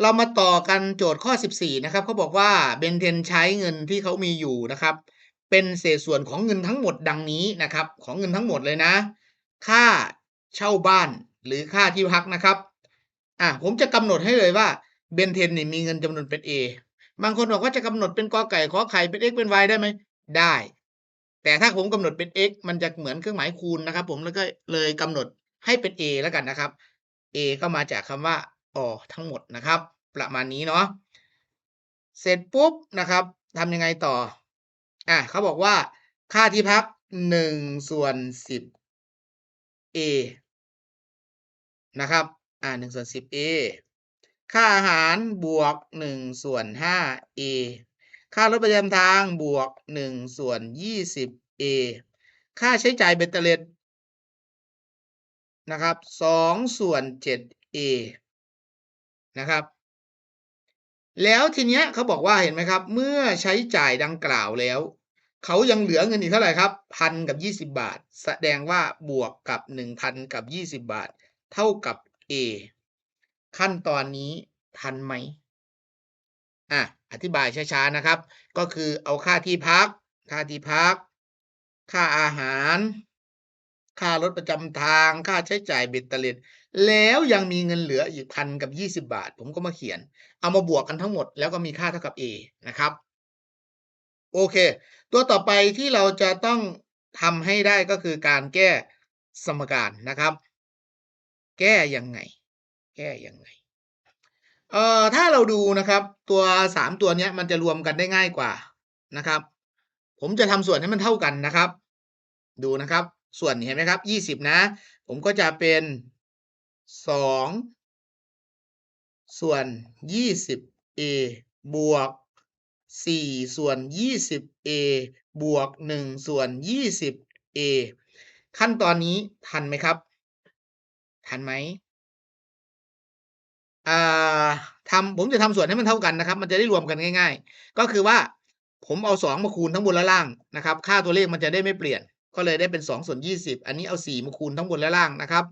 เรามาต่อกันโจทย์ข้อ 14 นะครับเขาบอกว่าเบนเทนใช้เงินที่เขามีอยู่นะครับ เป็นเศษส่วนของเงินทั้งหมดดังนี้นะครับ ของเงินทั้งหมดเลยนะ ค่าเช่าบ้านหรือค่าที่พักนะครับอะผมจะกำหนดให้เลยว่าเบนเทนนี่มีเงินจำนวนเป็น A บางคนบอกว่าจะกำหนดเป็นกอไก่ขอไข่เป็น x เป็น y ได้ไหมได้ แต่ถ้าผมกำหนดเป็น x มันจะเหมือนเครื่องหมายคูณนะครับ ผมแล้วก็เลยกำหนดให้เป็น a แล้วกันนะครับ a ก็มาจากคำว่า อ๋อทั้งหมดนะครับ ประมาณนี้เนาะเสร็จปุ๊บนะครับทำยังไงต่ออะเขาบอกว่าค่าที่พักหนึ่งส่วนสิบ a นะครับ อ่าหนึ่งส่วนสิบ a ค่าอาหารบวกหนึ่งส่วนห้า a ค่ารถประจำทางบวกหนึ่งส่วนยี่สิบ a ค่าใช้จ่ายเบ็ดเตล็ดนะครับสองส่วนเจ็ด a นะครับ แล้วทีเนี้ยเขาบอกว่าเห็นไหมครับ เมื่อใช้จ่ายดังกล่าวแล้ว เขายังเหลือเงินอีกเท่าไหร่ครับพันกับยี่สิบาท แสดงว่าบวกกับหนึ่งพันกับยี่สิบาท เท่ากับ a ขั้นตอนนี้ทันไหมอะอธิบายช้าๆนะครับ ก็คือเอาค่าที่พัก ค่าที่พัก ค่าอาหาร ค่ารถประจำทางค่าใช้จ่ายเบ็ดเตล็ด แล้วยังมีเงินเหลืออีกพันกับยี่สิบาท ผมก็มาเขียน เอามาบวกกันทั้งหมดแล้วก็มีค่าเท่ากับ a นะครับ โอเค ตัวต่อไปที่เราจะต้องทำให้ได้ก็คือการแก้สมการนะครับ แก้ยังไง แก้ยังไงเอ่อถ้าเราดูนะครับตัวสามตัวเนี้ยมันจะรวมกันได้ง่ายกว่านะครับ ผมจะทำส่วนให้มันเท่ากันนะครับ ดูนะครับ ส่วนเห็นไหมครับยี่สิบนะ ผมก็จะเป็นสองส่วนยี่สิบ a บวกสี่ส่วนยี่สิบ a บวกหนึ่งส่วนยี่สิบ a ขั้นตอนนี้ทันไหมครับ ทันไหมอ่าทำผมจะทำส่วนให้มันเท่ากันนะครับ มันจะได้รวมกันง่าย ๆ ก็คือว่าผมเอาสองมาคูณทั้งบนและล่างนะครับ ค่าตัวเลขมันจะได้ไม่เปลี่ยน ก็เลยได้เป็นสองส่วนยี่สิบอันนี้เอาสี่มาคูณทั้งบนและล่างนะครับ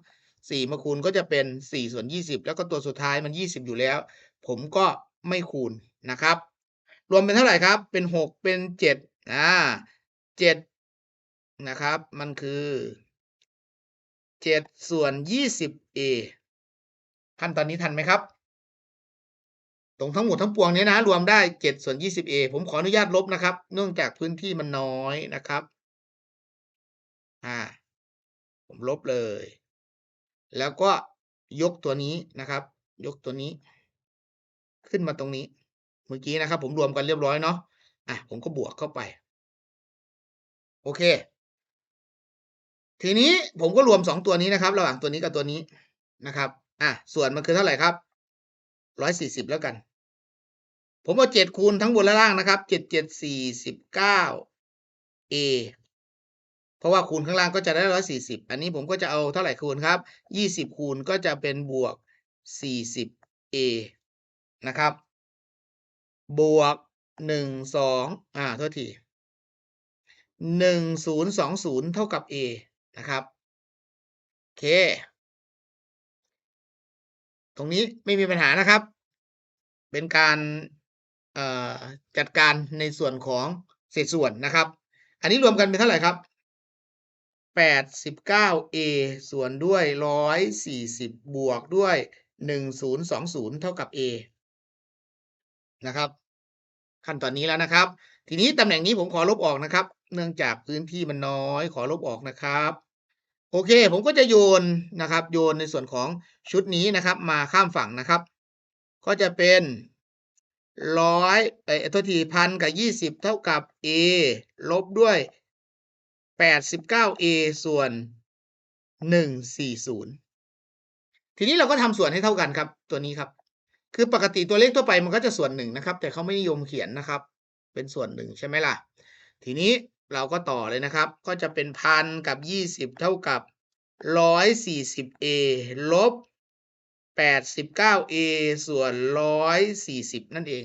สี่มาคูณก็จะเป็นสี่ส่วนยี่สิบแล้วก็ตัวสุดท้ายมันยี่สิบอยู่แล้ว ผมก็ไม่คูณนะครับ รวมเป็นเท่าไหร่ครับ เป็นหกเป็นเจ็ดอ่าเจ็ดนะครับ มันคือเจ็ดส่วนยี่สิบ a ขั้นตอนนี้ทันไหมครับ ตรงทั้งหมดทั้งปวงนี้นะ รวมได้เจ็ดส่วนยี่สิบ a ผมขออนุญาตลบนะครับ เนื่องจากพื้นที่มันน้อยนะครับ อ่าผมลบเลย แล้วก็ยกตัวนี้นะครับ ยกตัวนี้ ขึ้นมาตรงนี้ เมื่อกี้นะครับ ผมรวมกันเรียบร้อยเนาะอะผมก็บวกเข้าไป โอเค ทีนี้ผมก็รวมสองตัวนี้นะครับ ระหว่างตัวนี้กับตัวนี้นะครับอะส่วนมันคือเท่าไหร่ครับร้อยสี่สิบแล้วกัน ผมเอาเจ็ดคูณทั้งบนและล่างนะครับเจ็ดเจ็ดสี่สิบเก้า a เพราะว่าคูณข้างล่างก็จะได้ร้อยสี่สิบอันนี้ผมก็จะเอาเท่าไหร่คูณครับยี่สิบคูณก็จะเป็นบวกสี่สิบ a นะครับ บวกหนึ่งสองอ่าโทษทีหนึ่งศูนย์สองศูนย์เท่ากับ a นะครับโอเค ตรงนี้ไม่มีปัญหานะครับ เป็นการจัดการในส่วนของเศษส่วนนะครับ อันนี้รวมกันเป็นเท่าไหร่ครับ 89a ส่วนด้วย 140 บวกด้วย 1020 เท่ากับ a นะครับ ขั้นตอนนี้แล้วนะครับ ทีนี้ตำแหน่งนี้ผมขอลบออกนะครับ เนื่องจากพื้นที่มันน้อยขอลบออกนะครับโอเค ผมก็จะโยนนะครับ โยนในส่วนของชุดนี้นะครับ มาข้ามฝั่งนะครับ ก็จะเป็นร้อยเอ้ยโทษทีพันกับยี่สิบเท่ากับ a ลบด้วย 89a ส่วน 140 ทีนี้เราก็ทำส่วนให้เท่ากันครับ ตัวนี้ครับ คือปกติตัวเลขทั่วไปมันก็จะส่วนหนึ่งนะครับ แต่เขาไม่นิยมเขียนนะครับ เป็นส่วนหนึ่งใช่ไหมล่ะ ทีนี้เราก็ต่อเลยนะครับ ก็จะเป็นพันกับ 20 เท่ากับ 140a ลบ 89a ส่วน 140 นั่นเอง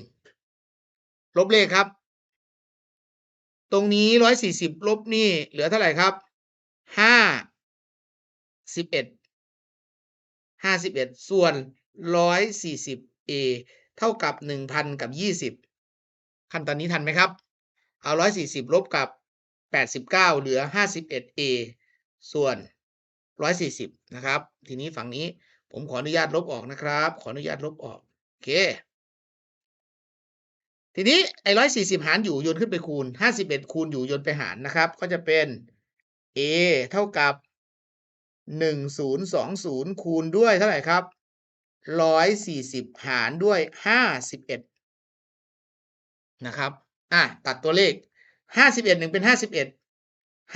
ลบเลขครับ ตรงนี้ร้อยสี่สิบลบนี่เหลือเท่าไหร่ครับห้าสิบเอ็ดห้าสิบเอ็ดส่วนร้อยสี่สิบเอเท่ากับหนึ่งพันกับยี่สิบขั้นตอนนี้ทันไหมครับ เอาร้อยสี่สิบลบกับแปดสิบเก้าเหลือห้าสิบเอ็ดเอส่วนร้อยสี่สิบนะครับ ทีนี้ฝั่งนี้ผมขออนุญาตลบออกนะครับ ขออนุญาตลบออก โอเค ทีนี้ไอ้ร้อยสี่สิบหารอยู่ยนขึ้นไปคูณห้าสิบเอ็ดคูณอยู่ยนไปหารนะครับ ก็จะเป็น a เท่ากับหนึ่งศูนย์สองศูนย์คูณด้วยเท่าไหร่ครับร้อยสี่สิบหารด้วยห้าสิบเอ็ดนะครับ อะตัดตัวเลขห้าสิบเอ็ดหนึ่งเป็นห้าสิบเอ็ด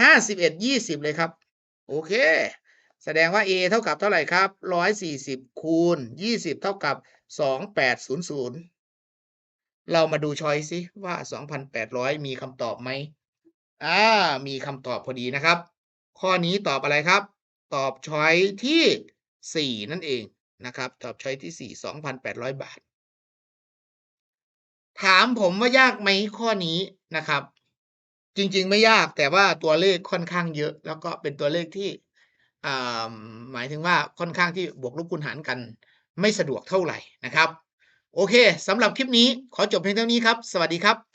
ห้าสิบเอ็ดยี่สิบเลยครับ โอเค แสดงว่า a เท่ากับเท่าไหร่ครับร้อยสี่สิบคูณยี่สิบเท่ากับสองแปดศูนย์ศูนย์ เรามาดูช้อยสิว่า 2,800 มีคำตอบไหมอ่า มีคำตอบพอดีนะครับ ข้อนี้ตอบอะไรครับ ตอบช้อยที่ 4 นั่นเองนะครับ ตอบช้อยที่ 4 2,800 บาท ถามผมว่ายากไหมข้อนี้นะครับ จริงๆไม่ยากแต่ว่าตัวเลขค่อนข้างเยอะ แล้วก็เป็นตัวเลขที่หมายถึงว่าค่อนข้างที่บวกลบคูณหารกัน ไม่สะดวกเท่าไหร่นะครับ โอเคสำหรับคลิปนี้ขอจบเพียงเท่านี้ครับ สวัสดีครับ